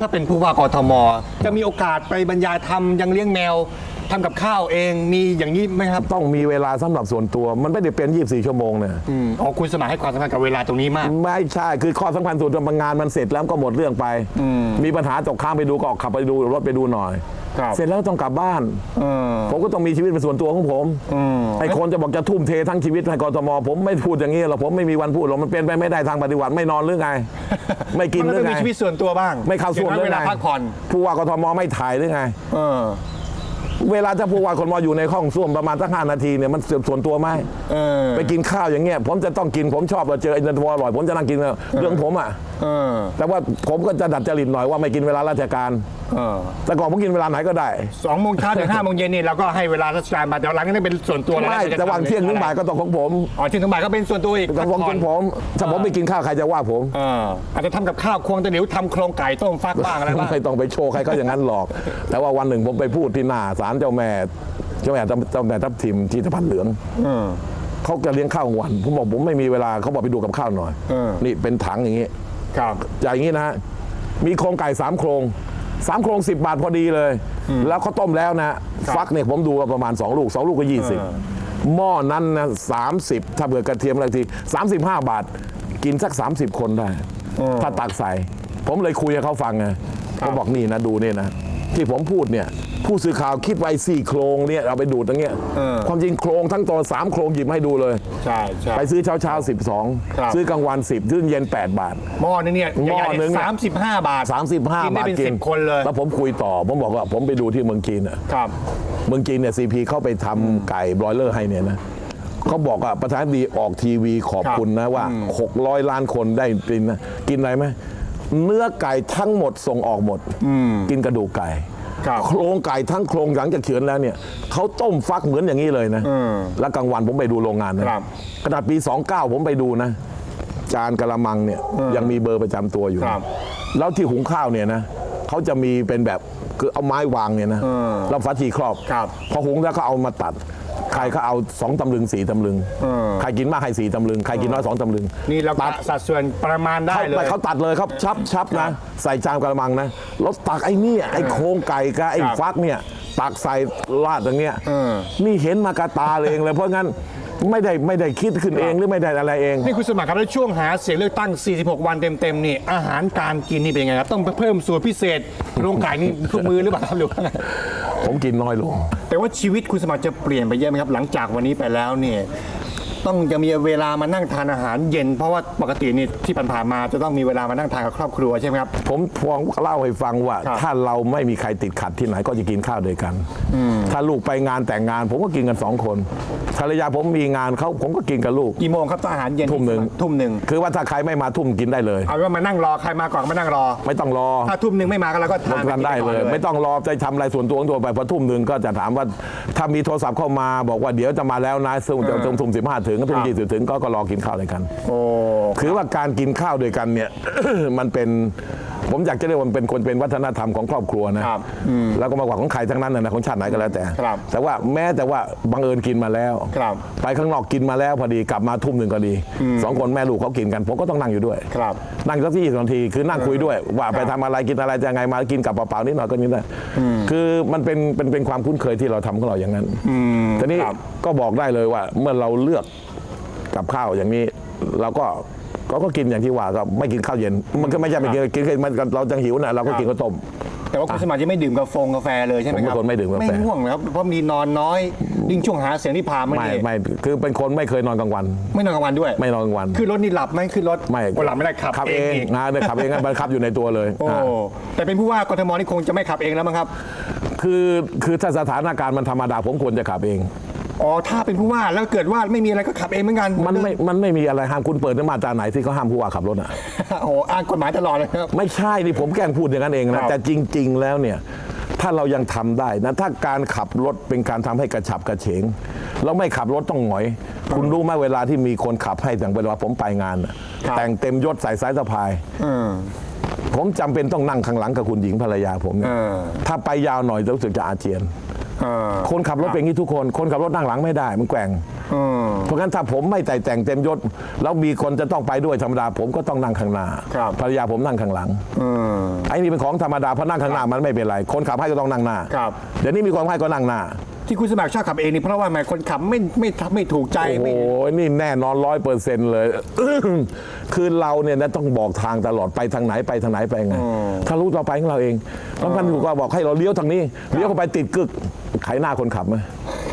ถ้าเป็นผู้ว่ากทม จะมีโอกาสไปบรรยายธรรมยังเลี้ยงแมวทำกับข้าวเองมีอย่างนี้ไหมครับต้องมีเวลาสำหรับส่วนตัว มันไม่ได้เป็น 24 ชั่วโมงเนี่ยอืมอ๋อคุณสมัครให้ความสำคัญกับเวลาตรงนี้มาก ไม่ใช่คือข้อสำคัญส่วนตัวงานมันเสร็จแล้วก็หมดเรื่องไป มีปัญหาตกค้างไปดูก็ออกขับไปดูรถไปดูหน่อย ครับเสร็จแล้วต้องกลับบ้านเออผมก็ต้องมีชีวิตเป็นส่วนตัวของผมอืม ไอ้คนจะบอกจะทุ่มเททั้งชีวิตให้กทมผมไม่พูดอย่างนี้หรอกผมไม่มีวันพูดหรอกมันเป็นไปไม่ได้ทางปฏิบัติไม่นอนหรือไง ไม่กินมันหรืก็อต้องไงมีชีวิตส่วนตัวบ้างไม่เข้าส่วนอย่งหรืเวอลาไงพักผ่อนผู้ว่ากทมไม่ถ่ายหรือไง เออ เวลาถ้าผู้ว่ากทมอยู่ในห้องส้วมประมาณสักห้านาทีเนี่ยมันเสื่อมส่วนตัวไหมเออ ไปกินข้าวอย่างเงี้ยผมจะต้องกินผมชอบเราเจอไอ้นันทวอร่อย ผมจะนั่งกินเรื่องผมอะ เออ แต่ว่าผมก็จะดัดจริตหน่อยว่าไม่กินเวลาราชการเออ แต่ก่อนผมกินเวลาไหนก็ได้สองโมงเช้าถึงห้าโมงเย็นนี่เราก็ให้เวลาราชการมาแต่หลังนี้เป็นส่วนตัวไม่ล้แต่วางเที่ยงถึงบ่ายก็ต้องของผมอ๋อเที่ยงถึงบ่ายก็เป็นส่วนตัวอีกต้องของพักผ่ขออนงผมถ้าผมไปกินข้าวใครจะว่าผมเอออาจจะทำกับข้าวควงตะหลิวทำโครงไก่ต้มฟักบ้างอะไรบ้างไม่ต้องไปโชว์ใครเขาอย่างนั้นหรอก แต่ว่าวันหนึ่งผมไปพูดที่หน้าศาลเจ้าแม่เจ้าแม่เจ้าแม่ทับทิมที่ตะพันเหลืองเออเขาจะเลี้ยงข้าวกลางวันผมบอกผมไม่มีเวลาเขาบอกไปดูกับข้าวหน่อยเออนี่เป็นถังอย่างนี้ครับจ่ายอย่างนี้นะฮะมีโครงไก่สามโครง สามโครงสิบบาทพอดีเลย แล้วเขาต้มแล้วนะ ฟักเนี่ยผมดูว่าประมาณ 2 ลูก 2 ลูกก็ 20 หม้อนั้นนะสามสิบถ้าเบื่อกระเทียมอะไรที 35 บาท กินสัก 30 คนได้ ถ้าตักใส่ ผมเลยคุยให้เขาฟังไงเขาบอกนี่นะดูนี่นะ ที่ผมพูดเนี่ย ผู้สื่อข่าวคิดไว้สี่โครงเนี่ยเอาไปดูดตรงเนี้ยเออ ความจริงโครงทั้งตัวสามโครงหยิบมาให้ดูเลย ใช่ใช่ ไปซื้อเช้าเช้าสิบสองครับ ซื้อกลางวันสิบซื้อเย็นแปดบาท หม้อนึงเนี่ยหม้อนึงเนี่ย สามสิบห้าบาท35กินได้บาทเป็นกิสิบคนเลย แล้วผมคุยต่อ ผมบอกว่าผมไปดูที่เมืองจีนอะ ครับ เมืองจีนเนี่ยซีพีเข้าไปทำไก่บรอยเลอร์ให้เนี่ยนะเขาบอกว่าประธานาธิบดีออกทีวีขอบคุณนะว่า 600 ล้านคนได้กินนะกินอะไรไหมเนื้อไก่ทั้งหมดส่งออกหมด กินกระดูกไก่ครับ โครงไก่ทั้งโครงหลังจากเฉือนแล้วเนี่ยเขาต้มฟักเหมือนอย่างนี้เลยนะแล้วกลางวันผมไปดูโรงงานนะครับขนาดปี 29 ผมไปดูนะ จานกะละมังเนี่ยยังมีเบอร์ประจำตัวอยู่ครับแล้วที่หุงข้าวเนี่ยนะเขาจะมีเป็นแบบคือเอาไม้วางเนี่ยนะแล้วฝาชีครอบครับพอหุงแล้วก็เอามาตัด ใครก็เอาสองตำลึงสี่ตำลึง ใครกินมากให้สี่ตำลึง ใครกินน้อยสองตำลึง นี่เราตัดสัดส่วนประมาณได้เขาเลยไม่เขาตัดเลยครับชับชับนะ ใส่จานกระมังนะแล้วตักไอ้เนี่ยไอ้โครงไก่กับไอ้ครับฟักเนี่ยตักใส่ลาดตรงเนี้ยเออนี่เห็นมากระตาเลยเองเลยเพราะงั้น ไม่ได้ไม่ได้คิดขึ้นเองหรือไม่ได้อะไรเอง นี่คุณสมัครครับแล้วช่วงหาเสียงเลือกตั้ง 46 วันเต็มๆนี่อาหารการกินนี่เป็นยังไงครับต้องเพิ่มสูตรพิเศษโรงไก่นี่ทุกมือหรือเปล่าครับหรือว่าไงผมกินน้อยลง แต่ว่าชีวิตคุณสมัครจะเปลี่ยนไปเยอะไหมครับ หลังจากวันนี้ไปแล้วเนี่ยต้องจะมีเวลามานั่งทานอาหารเย็น เพราะว่าปกตินี่ที่ผ่านๆมาจะต้องมีเวลามานั่งทานกับครอบครัวใช่ไหมครับ ผมพองเล่าให้ฟังว่า ครับถ้าเราไม่มีใครติดขัดที่ไหนก็จะกินข้าวด้วยกัน ถ้าลูกไปงานแต่งงาน ผมก็กินกันสองคน ภรรยาผมมีงานเขาผมก็กินกับลูก กี่โมงครับต้องอาหารเย็นทุ่มหนึ่ง ทุ่มหนึ่งคือว่าถ้าใครไม่มาทุ่มกินได้เลย เอาเป็นว่ามานั่งรอใครมาก่อนก็มานั่งรอ ไม่ต้องรอถ้าทุ่มหนึ่งไม่มาก็เราก็ทานกันได้เลยปไม่ต้องรอจะทำอะไรส่วนตัวของตัวไปพอทุ่มหนึ่งก็จะถามว่าถ้ามีโทรศัพท์เข้ามาบอกว่าเดี๋ยวจะมาแล้วนะซึ่งจะทุ่มทุ่มสิบห้าถึงทุ่มยี่สิบถึงก็ก็รอกินข้าวด้วยกันโอ้คือว่าการกินข้าวด้วยกันเนี่ย มันเป็น ผมอยากจะเรียกว่ามันเป็นคนเป็นวัฒนธรรมของครอบครัวนะครับแล้วก็มากกว่าของใครทั้งนั้นนะนะของชาติไหนก็แล้วแต่ ครับแต่ว่าแม้แต่ว่าบังเอิญกินมาแล้ว ครับไปข้างนอกกินมาแล้วพอดีกลับมาทุ่มหนึ่งก็ดีสองคนแม่ลูกเขากินกันผมก็ต้องนั่งอยู่ด้วยครับ นั่งสักที่นาทีคือนั่งคุยด้วย ว่าไปทำอะไรกินอะไรจะไงมากินกับเปล่าๆนิดหน่อยก็นิดได้คือมันเป็นเป็นเป็นความคุ้นเคยที่เราทำของเราอย่างนั้นทีนี้ครับ ก็บอกได้เลยว่าเมื่อเราเลือก กับข้าวอย่างนี้เราก็ ก็ก็กินอย่างที่ว่าก็ไม่กินข้าวเย็น มันก็ไม่ใช่ไม่กินกินกินมันเราจะหิวนะเราก็กินข้าวต้ม แต่ว่าคุณสมัครจะไม่ดื่มกาแฟกาแฟเลยใช่ไหมครับผมเป็นคนไม่ดื่มกาแฟ ไม่ง่วงนะครับเพราะมีนอนน้อยยิ่งช่วงหาเสียงที่ผ่านมาไม่นี่ไม่คือเป็นคนไม่เคยนอนกลางวัน ไม่นอนกลางวันด้วยไม่นอนกลางวันขึ้นรถนี่หลับไหมขึ้นรถไม่โอ้หลับไม่ได้ขับขับเอเองงอีกนะเนี่ยขับเองนะบังคับอยู่ในตัวเลยโอ้อ่า แต่เป็นผู้ว่ากทมนี่คงจะไม่ขับเองแล้วมั้งครับ คือคือถ้าสถานการณ์มันธรรมดาผมควรจะขับเอง อ๋อถ้าเป็นผู้ว่าแล้วเกิดว่าไม่มีอะไรก็ขับเองเหมือนกันมันไม่มันไม่มีอะไรห้ามคุณเปิดมาตราไหนที่เขาห้ามผู้ว่าขับรถอะ โอ้โหอ้างกฎหมายตลอดเลยครับ ไม่ใช่นี่ผมแกล้งพูดอย่างนั้นเองครันะบ แต่จริง ๆ แล้วเนี่ยถ้าเรายังทำได้นะถ้าการขับรถเป็นการทำให้กระฉับกระเฉงเราไม่ขับรถต้องหงอย คุณรู้ไหมเวลาที่มีคนขับให้แต่างเวลาผมไปงานน่ะครับ แต่งเต็มยศใส่สายสะพาย อืม ผมจำเป็นต้องนั่งข้างหลังกับคุณหญิงภรรยาผมเนี่ยเออ ถ้าไปยาวหน่อยจะรู้สึกจะอาเจียนเออ คนขับรถเป็นอย่างนี้ทุกคน คนขับรถนั่งหลังไม่ได้ มันแกว่งอืมเพราะงั้นถ้าผมไม่แต่แต่งเต็มยศ แล้วมีคนจะต้องไปด้วยธรรมดา ผมก็ต้องนั่งข้างหน้าครับภรรยาผมนั่งข้างหลังอืมไอ้นี่เป็นของธรรมดาเพราะนั่งข้างหน้ามันไม่เป็นไร คนขับให้ก็ต้องนั่งหน้าครับเดี๋ยวนี้มีคนให้ก็นั่งหน้า ที่คุณสมัครชอบขับเองนี่เพราะว่าแหมคนขับไม่ไม่ทับไม่ถูกใจโอ้โหไม่นี่แน่นอนร้อยเปอร์เซ็นต์เลย คือเราเนี่ยนะต้องบอกทางตลอดไปทางไหนไปทางไหนไปไง ถ้ารู้ต่อไปของเราเองบางท่านถูกก็บอกให้เราเลี้ยวทางนี้ เลี้ยวเข้าไปติดกึกขายหน้าคนขับไหม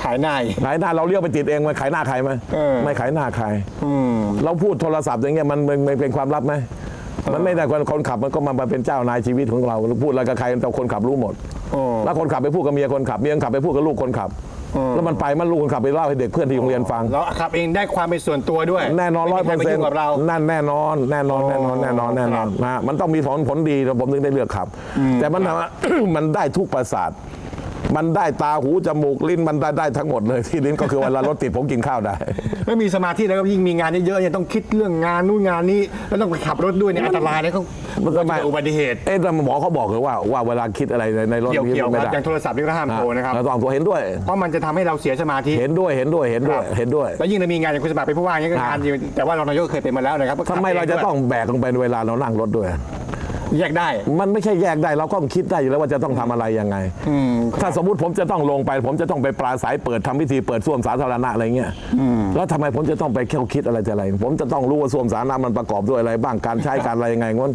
ขายหน้าขายหน้าเราเลี้ยวไปติดเองมันขายหน้าใครไหมเออ ไม่ขายหน้าใคร อืม เราพูดโทรศัพท์อย่างเงี้ยมันมันมันเป็นความลับไหมมันไม่ได้คนคนขับมันก็มาเป็นเจ้านายชีวิตของเราพูดอะไรกับใครแต่คนขับรู้หมดโอ้ แล้วคนขับไปพูดกับเมียคนขับเมียคนขับไปพูดกับลูกคนขับ แล้วมันไปมันลูกคนขับไปเล่าให้เด็กเพื่อนที่โรงเรียนฟัง เราขับเองได้ความเป็นส่วนตัวด้วยแน่นอนร้อยไม่เปอมีร์ใคเซ็นมาต์ยุ่งกับเรานั่นแน่นอนแน่นอนแน่นอนแน่นอนแน่นอนนะฮะมันต้องมีผลผลดีผมถึงได้เลือกขับ แต่มันถามว่ามันได้ทุกประสาท มันได้ตาหูจมูกลิ้นมันได้ได้ทั้งหมดเลยที่ลิ้นก็คือเวลารถติดผมกินข้าวได้ ไม่มีสมาธิแล้วก็ยิ่งมีงานเยอะๆเนี่ยต้องคิดเรื่องงานนู่นงานนี้แล้วต้องไปขับรถด้วยเนี่ยอันตรายนะเขามันก็ไม่อุบัติเหตุเอ๊ะแต่หมอเขาบอกเลยว่าว่าเวลาคิดอะไรในในรถเกี่ยวนี้เกี่ยวไม่กับได้อย่างโทรศัพท์นี่ก็ห้ามโทรนะครับเราต้องตัวเห็นด้วย เพราะมันจะทำให้เราเสียสมาธิเห็นด้วยเห็นด้วยเห็นด้วยเห็นด้วย แล้วยิ่งเรามีงานอย่างคุณสมัครเป็นผู้ว่าอย่างนี้ก็ครับงานอยู่แต่ว่าเรานายกเคยเป็นมาแล้วนะครับทำไมเราจะต้องแบกลงไปเวลาเรานั่งรถด้วย แยกได้ มันไม่ใช่แยกได้เราก็คิดได้อยู่แล้วว่าจะต้องทำอะไรยังไงถ้าสมมุติผมจะต้องลงไป ผมจะต้องไปปราศัยเปิดทำพิธีเปิดส้วมสาธารณะอะไรเงี้ยแล้วทำไมผมจะต้องไปเข้าคิดอะไรจะอะไร ผมจะต้องรู้ว่าส้วมสาธารณะมันประกอบด้วยอะไร บ้างการใช้การอะไรยังไงงั้น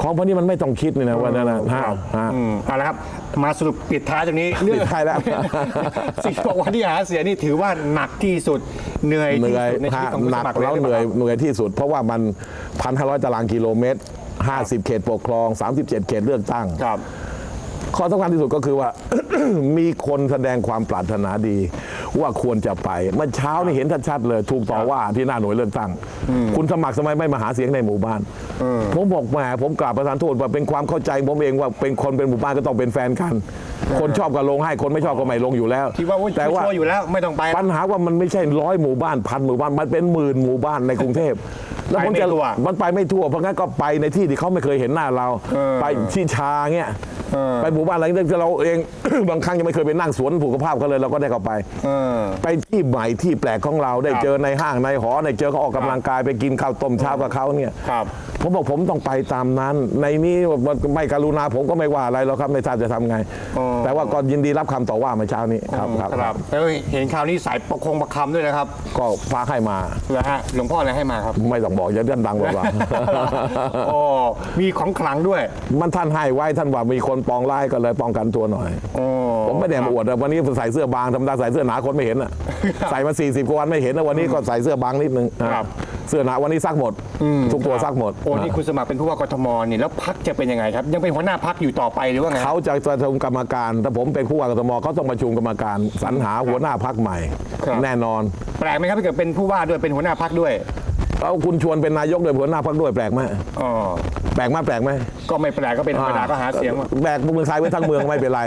ของพวกนี้มันไม่ต้องคิดนี่นะว่านั่นนะฮะฮะ อืมเอาละครับ มาสรุปปิดท้ายตรงนี้เรื่องปิดท้ายแล้ว สิ่งที่บอกว่าที่หาเสียงนี่ถือว่าหนักที่สุดเหนื่อยเหที่นื่อยสุดในชีวิตฮะของคุณหสนักมัครแล้วหเหรือนื่อยเปล่าเหนื่อยที่สุด เพราะว่ามันพันห้าร้อยตารางกิโลเมตร 50 เขตปกครอง 37 เขตเลือกตั้งครับ ข้อสำคัญที่สุดก็คือว่า มีคนแสดงความปรารถนาดี ว่าควรจะไปเมื่อเช้านี่เห็นชัดๆเลย ถูกต่อว่าที่หน้าหน่วยเลือกตั้ง คุณสมัครทำไมไม่มาหาเสียงในหมู่บ้าน ผมบอกแหมผมกราบประธานโทษว่าเป็นความเข้าใจผมเองว่าเป็นคนเป็นหมู่บ้านก็ต้องเป็นแฟนกัน คนชอบก็ลงให้คนไม่ชอบก็ไม่ลงอยู่แล้วคิดว่าโอ๊ยแต่ว่าชัวร์อยู่แล้วไม่ต้องไปปัญหาว่ามันไม่ใช่ร้อยหมู่บ้านพันหมู่บ้านมันเป็นหมื่นหมู่บ้านในกรุงเทพแล้วผมจะไปไม่ทั่วมันไปไม่ทั่วเพราะงั้นก็ไปในที่ที่เขาไม่เคยเห็นหน้าเราเออไปที่ชาเงี้ยเออ ไปหมู่บ้านอะไรที่เราเอง บางครั้งยังไม่เคยไปนั่งสวนผูกภาพเขาเลยเราก็ได้เข้าไปเออไปที่ใหม่ที่แปลกของเราได้ครับเจอในห้างในหอได้เจอเขาออกกำลังกายไปกินข้าวต้มเช้ากับเขาเนี่ยครับผมบอกผมต้องไปตามนั้น ในนี้ไม่กรุณาผมก็ไม่ว่าอะไรหรอกครับไม่ทราบจะทำไงอ๋อแต่ว่าก็ยินดีรับคำต่อว่าเมื่อเช้านี้ครับครับครับแล้วเห็นข่าวนี้สายประคงประคำด้วยนะครับ ก็ฟ้าให้มาเหรอฮะหลวงพ่ออะไรให้มาครับ ไม่ต้องบอกอย่าเดินดังบอกว่าโอ้มีของขลังด้วย มันท่านให้ไว้ท่านว่ามีคนปองร้ายก็เลยป้องกันตัวหน่อยโอ้ผมไม่ได้มาอวดนะวันนี้ใส่เสื้อบางธรรมดาใส่เสื้อหนาคนไม่เห็นอะใส่มา 40กว่าวันไม่เห็นนะวันนี้ก็ใส่เสื้อบางนิดนึงนะครับเสื้อหนาวันนี้ซักหมด ทุกตัวซักหมดโอ้นี่คุณสมัครเป็นผู้ว่ากทมนี่แล้วพักจะเป็นยังไงครับ ยังเป็นหัวหน้าพักอยู่ต่อไปหรือว่าไงเขาจะประชุมกรรมการถ้าผมเป็นผู้ว่ากทมเขาต้องประชุมกรรมการสรรหาหัวหน้าพักใหม่ครับแน่นอน แปลกไหมครับถ้าเกิดเป็นผู้ว่าด้วยเป็นหัวหน้าพักด้วยแล้วคุณชวนเป็นนายกโดยหัวหน้าพักด้วยแปลกไหมอ๋อ แปลกไหมแปลกไหมก็ไม่แปลกก็เป็นธรรมดาก็หาเสียงมา แบกเมืองไทยไว้ทั้งเมืองไม่เป็นไร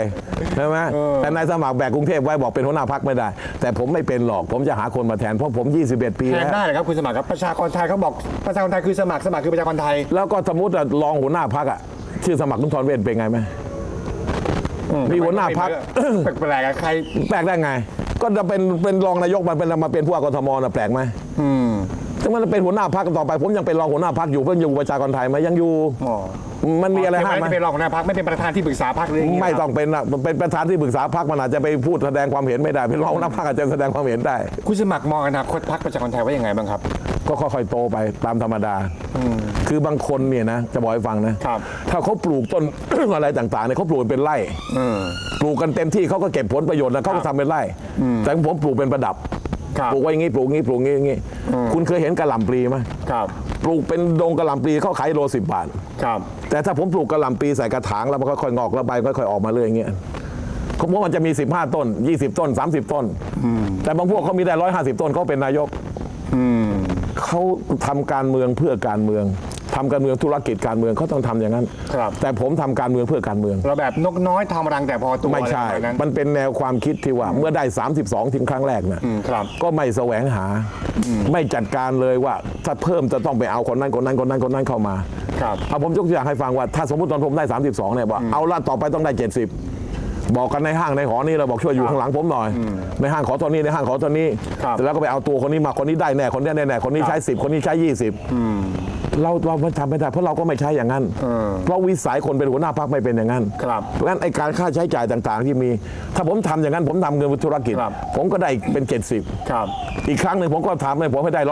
ใช่ไหมเออ แต่นายสมัครแบกกรุงเทพไว้บอกเป็นหัวหน้าพักไม่ได้ แต่ผมไม่เป็นหรอกผมจะหาคนมาแทนเพราะผม 21 ปีแทนแล้ว ได้เหรอครับคุณสมัครครับประชากรไทยเขาบอกประชากรไทยคือสมัครสมัครคือประชากรไทย แล้วก็สมมติว่ารองหัวหน้าพักอะชื่อสมัครนุทรเวชเป็นไงไหม มีหัวหน้าพรรค แปลกๆอะใคร แปลกได้ไง ก็จะเป็นเป็นรองนายกมันเป็นมาเป็นผู้ว่ากทมนะแปลกไหมอืม ถ้ามันเป็นหัวหน้าพักต่อไป ผมยังเป็นรองหัวหน้าพักอยู่เพื่อนอยู่ประชากรไทยไหมยังอยู่ อ๋อมันมีอะไรห้ามไหมไม่เป็นรองหัวหน้าพักไม่เป็นประธานที่ปรึกษาพักเลยย่าเยไม่ครับต้องเป็นอะเป็นประธานที่ปรึกษาพักมันอาจจะไปพูดแสดงความเห็นไม่ได้เป็นรองหัวหน้าพักอาจจะแสดงความเห็นได้ คุณสมัครมองอนาคตพักประชากรไทยว่ายังไงบ้างครับ ก็ค่อยๆโตไปตามธรรมดา คือบางคนเนี่ยนะจะบอกให้ฟังนะครับ ถ้าเขาปลูกต้น อะไรต่างๆเนี่ยเขาปลูกเป็นไร่ อืม ปลูกกันเต็มที่เขาก็เก็บผลประโยชน์นะเขาก็ทำเป็นไร่ แต่ของผมปลูกเป็นประดับ ครับปลูกไว้อย่างงี้ปลูกอย่างงี้ปลูกอย่างงี้อย่างงี้คุณเคยเห็นกระหล่ำปลีไหมครับปลูกเป็นดงกระหล่ำปลีเขาขายโลสิบบาท ครับ แต่ถ้าผมปลูกกระหล่ำปลีใส่กระถางแล้วมันค่อยๆงอกแล้วใบค่อยๆออกมาเรื่อยอย่างเงี้ยผมว่ามันจะมี 15 ต้น 20 ต้น 30 ต้น แต่บางพวกเขามีได้ 150 ต้นเขาเป็นนายกอืมเขาทำการเมืองเพื่อการเมือง ทำการเมืองธุรกิจการเมืองเขาต้องทำอย่างนั้น ครับ แต่ผมทำการเมืองเพื่อการเมือง เราแบบนกน้อยทำรังแต่พอตัวไม่ใช่อะรแบบนั้นมันเป็นแนวความคิดที่ว่าเมื่อได้ 32ถึงครั้งแรกนะอืมครับก็ไม่แสวงหา ไม่จัดการเลยว่าถ้าเพิ่มจะต้องไปเอาคนนั้นคนนั้นคนนั้นคนนั้นเข้ามาครับเอาผมยกตัวอย่างให้ฟังว่าถ้าสมมติตอนผมได้ 32เนี่ยว่าเอาละต่อไปต้องได้ 70บอกกันในห้างในหอนี่เราบอกช่วยอยู่ข้างหลังผมหน่อย ในห้างขอตัวนี้ในห้างขอตัวนี้ครับแต่แล้วก็ไปเอาตัวคนนี้มาคนนี้ได้แน่คนนี้ได้แน่คนนี้ใช้ 10 คนนี้ใช้ 20 เราเราไม่ทำไม่ได้เพราะเราก็ไม่ใช้อย่างนั้น เพราะวิสัยคนเป็นหัวหน้าพรรคไม่เป็นอย่างนั้นครับเพราะฉะนั้นไอ้การค่าใช้จ่ายต่างๆ ที่มี ถ้าผมทำอย่างนั้น ผมทำเงินธุรกิจครับผมก็ได้เป็น70ครับอีกครั้งหนึ่งผมก็ทำเลยผมให้ได้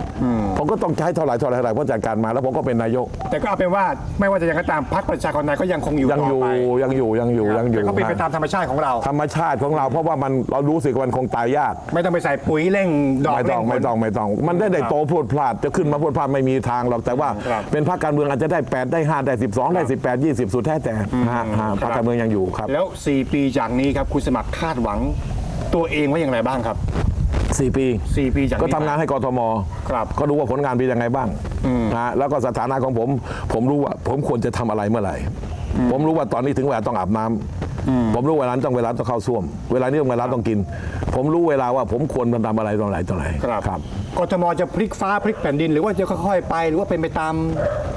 120 ผมก็ต้องใช้เท่าไหร่เท่าไหร่เท่าไหร่เพราะจัดการมาแล้วผมก็เป็นนายก แต่ก็เอาเป็นว่าไม่ว่าจะยังไงก็ตามพรรคประชาชนไทยก็ยังคงอยู่ยังต่อยู่ไปยังอยู่ยังอยู่ยังอยู่แต่ก็เป็นไปฮะตามธรรมชาติของเรา ธรรมชาติของเราเพราะว่ามันเรารู้สึกว่ามันคงตายยาก ไม่ต้องไปใส่ปุ๋ยเร่งดอกไม่ต้องเร่ผลไม่ต้องไม่ต้อง มันได้ได้โตพรวดพลาดจะขึ้นมาพรวดพลาดไม่มีทางหรอกแต่ว่าครับเป็นพรรคการเมืองอาจจะได้ 8 ได้ 5 ได้ 12 ได้ 18 20 สุดแท้แต่ฮะฮะพรรคการเมืองยังอยู่ครับ แล้ว 4 ปีจากนี้ครับคุณสมัครคาดหวังตัวเองว่าอย่างไรบ้างครับ 4 ปี 4 ปีจากนี้ ก็ทำงานให้กทมครับก็ดูว่าผลงานเป็นยังไงบ้างนะฮะแล้วก็สถานะของผม ผมรู้ว่าผมควรจะทำอะไรเมื่อไหร่ ผมรู้ว่าตอนนี้ถึงเวลาต้องอาบน้ำ ผมรู้เวลานั้นต้องเวลาต้องเข้าส้วม เวลานี้ต้องเวลาต้องกิน ผมรู้เวลาว่าผมควรทำอะไรตอนไหนตอนไหนครับครับกทมจะพลิกฟ้าพลิกแผ่นดิน หรือว่าจะค่อยๆไปหรือว่าเป็นไปตาม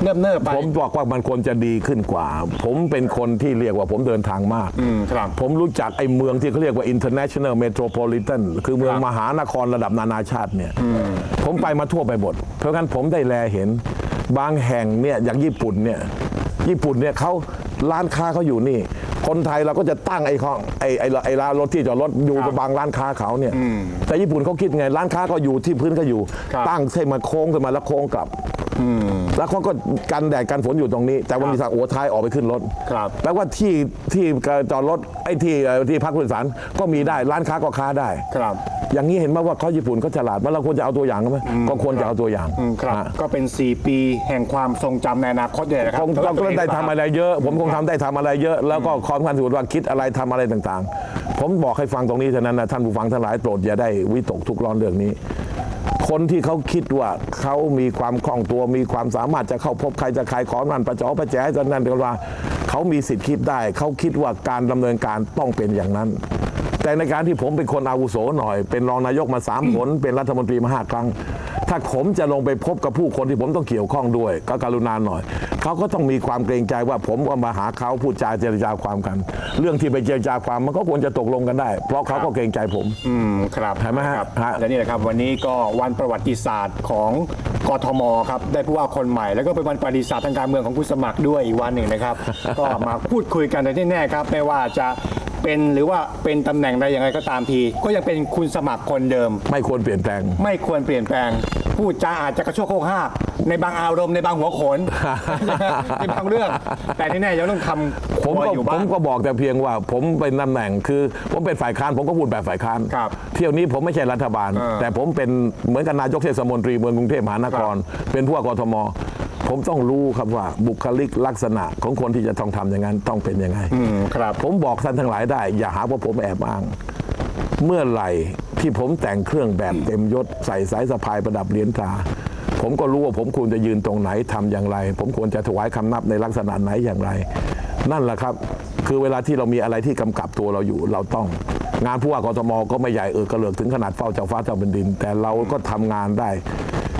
เนิ่มเนิบๆไปผมบอกว่ามันควรจะดีขึ้นกว่า ผมเป็นคนที่เรียกว่าผมเดินทางมากอืมครับผมรู้จักไอ้เมืองที่เขาเรียกว่า international metropolitan คือเมืองครับมหานครระดับนานาชาติเนี่ยผมไปมาทั่วไปหมดเพราะงั้นผมได้แลเห็นบางแห่งเนี่ยอย่างญี่ปุ่นเนี่ยญี่ปุ่นเนี่ยเขาร้านค้าเขาอยู่นี่ คนไทยเราก็จะตั้งไอ้ข้องไอ้ไอ้ไอ้ร้านรถที่จอดรถอยู่บางร้านค้าเขาเนี่ยแต่ญี่ปุ่นเขาคิดไงร้านค้าก็อยู่ที่พื้นก็อยู่ ครับตั้งเส้นมาโค้งขึ้นมาแล้วโค้งกลับแล้วเขาก็กันแดดกันฝนอยู่ตรงนี้ แต่วันมีทางโอ้ท้ายออกไปขึ้นรถครับ แปลว่าที่ที่จอดรถไอ้ที่เอ่อที่พักผู้โดยสารก็มีได้ร้านค้าก็ค้าได้ ครับ อย่างนี้เห็นไหมว่าเขาญี่ปุ่นเขาฉลาดว่าเราควรจะเอาตัวอย่างกันไหมก็ควรจะเอาตัวอย่างอืมครับ ฮะก็เป็น 4 ปีแห่งความทรงจำในอนาคตเนี่ยนะครัคงสำหเรารับก็ตัวเองได้ทำอะไรเยอะ ผมคงทำได้ทำอะไรเยอะ แล้วก็ความคันสุดว่าคิดอะไรทำอะไรต่างๆ ผมบอกให้ฟังตรงนี้เท่านั้นนะท่านผู้ฟังทั้งหลายโปรดอย่าได้วิตกทุกข์ร้อนเรื่องนี้ คนที่เขาคิดว่าเขามีความคล่องตัวมีความสามารถจะเข้าพบใครจะใครขอนั่นประจอประแจจะนั่นก็ว่า เขามีสิทธิ์คิดได้ เขาคิดว่าการดำเนินการต้องเป็นอย่างนั้น แต่ในการที่ผมเป็นคนอาวุโสหน่อย เป็นรองนายกมาสามผลเป็นรัฐมนตรีมาห้าครั้ง ถ้าผมจะลงไปพบกับผู้คนที่ผมต้องเกี่ยวข้องด้วย ก็กรุณาหน่อย เขาก็ต้องมีความเกรงใจว่าผมก็มาหาเขาพูดจาเจรจาความกัน เรื่องที่ไปเจรจาความมันก็ควรจะตกลงกันได้ เพราะเขาก็เกรงใจผม อืมครับเห็นไหมฮะครับฮะ และนี่แหละครับวันนี้ก็วันประวัติศาสตร์ของกทมครับได้ผู้ว่าคนใหม่ แล้วก็เป็นวันประวัติศาสตร์ทางการเมืองของผู้สมัครด้วยอีกวันหนึ่งนะครับ ก็มาพูดคุยกันในที่แน่ครับไม่ว่าจะ เป็นหรือว่าเป็นตำแหน่งใดอย่างไรก็ตามที ก็ยังเป็นคุณสมัครคนเดิม ไม่ควรเปลี่ยนแปลง ไม่ควรเปลี่ยนแปลง พูดจาอาจจะกระโชกโคกห้ากในบางอารมณ์ในบางหัวโขน ในบางเรื่อง แต่ที่แน่ยังต้องทำผมครัวก็อยู่ผบ้าง มก็บอกแต่เพียงว่า ผมเป็นตำแหน่งคือผมเป็นฝ่ายค้านผมก็พูดแบบฝ่ายค้าน ครับเที่ยวนี้ผมไม่ใช่รัฐบาล เออแต่ผมเป็นเหมือนกับนายกเทศมนตรีเมืองกรุงเทพมหานคร เป็นผู้ว่ากทม ผมต้องรู้ครับว่าบุคลิกลักษณะของคนที่จะต้องทำอย่างนั้นต้องเป็นยังไง อืมครับ ผมบอกท่านทั้งหลายได้ อย่าหาว่าผมแอบอ้าง เมื่อไหร่ที่ผมแต่งเครื่องแบบเต็มยศใส่สายสะพายประดับเหรียญตราผมก็รู้ว่าผมควรจะยืนตรงไหนทำอย่างไร ผมควรจะถวายคำนับในลักษณะไหนอย่างไร นั่นแหละครับ คือเวลาที่เรามีอะไรที่กำกับตัวเราอยู่เราต้อง งานผู้ว่ากทมก็ไม่ใหญ่เออกระเลิกถึงขนาดเฝ้าเจ้าฟ้าเจ้าแผ่นดิน แต่เราก็ทำงานได้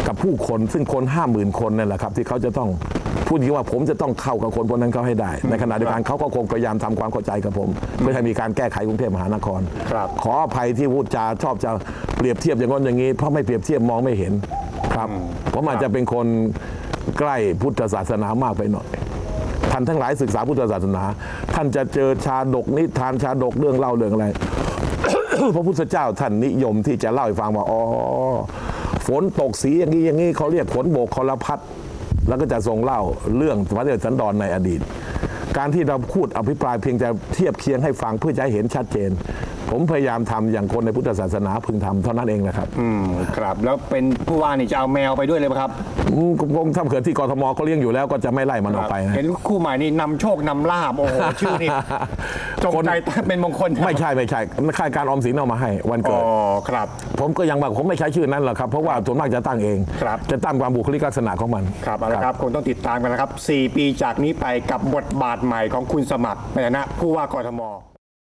กับผู้คนซึ่งคนห้าหมื่นคนนั่นแหละครับที่เขาจะต้องพูดอย่างนี้ว่าผมจะต้องเข้ากับคนพวกนั้นเขาให้ได้ ในขณะเดียวกันเขาก็คงพยายามทำความเข้าใจกับผม เพื่อให้มีการแก้ไขกรุงเทพมหานครครับขออภัยที่พูดจาชอบจะเปรียบเทียบอย่างนั้นอย่างนี้เพราะไม่เปรียบเทียบมองไม่เห็นครับผมอาจจะเป็นคนใกล้พุทธศาสนามากไปหน่อยท่านทั้งหลายศึกษาพุทธศาสนา ท่านจะเจอชาดกนิทานชาดกเรื่องเล่าเรื่องอะไรพระพุทธเจ้าท่านนิยมที่จะเล่าให้ฟังว่าอ๋อ ฝนตกสีอย่างนี้อย่างนี้เขาเรียกฝนโบกคลพัดแล้วก็จะทรงเล่าเรื่องพระเดชสันดรในอดีต การที่เราพูดอภิปรายเพียงแต่เทียบเคียงให้ฟังเพื่อจะให้เห็นชัดเจน ผมพยายามทำอย่างคนในพุทธศาสนาพึงทำเท่านั้นเองนะครับ อืมครับ แล้วเป็นผู้ว่านี่จะเอาแมวไปด้วยเลยไหมครับอืมคงถ้าเกิดที่กทมเขาเลี้ยงอยู่แล้วก็จะไม่ไล่มันออกไปนะเห็นคู่ใหม่นี่นำโชคนำลาบโอ้โหชื่อนี่จงคนใจเป็นมงคลไม่ใช่ไม่ใช่ค่ายการออมสินเอามาให้วันอ๋เกิอดครับ ผมก็ยังบอกผมไม่ใช้ชื่อนั้นหรอกครับเพราะว่าส่วนมากจะตั้งเองครับจะตั้งความบุคลิกลักษณะของมันครับเอาละครับคงต้องติดตามกันนะครับ 4 ปีจากนี้ไปกับบทบาทใหม่ของคุณสมัครในฐานะผู้ว่ากทม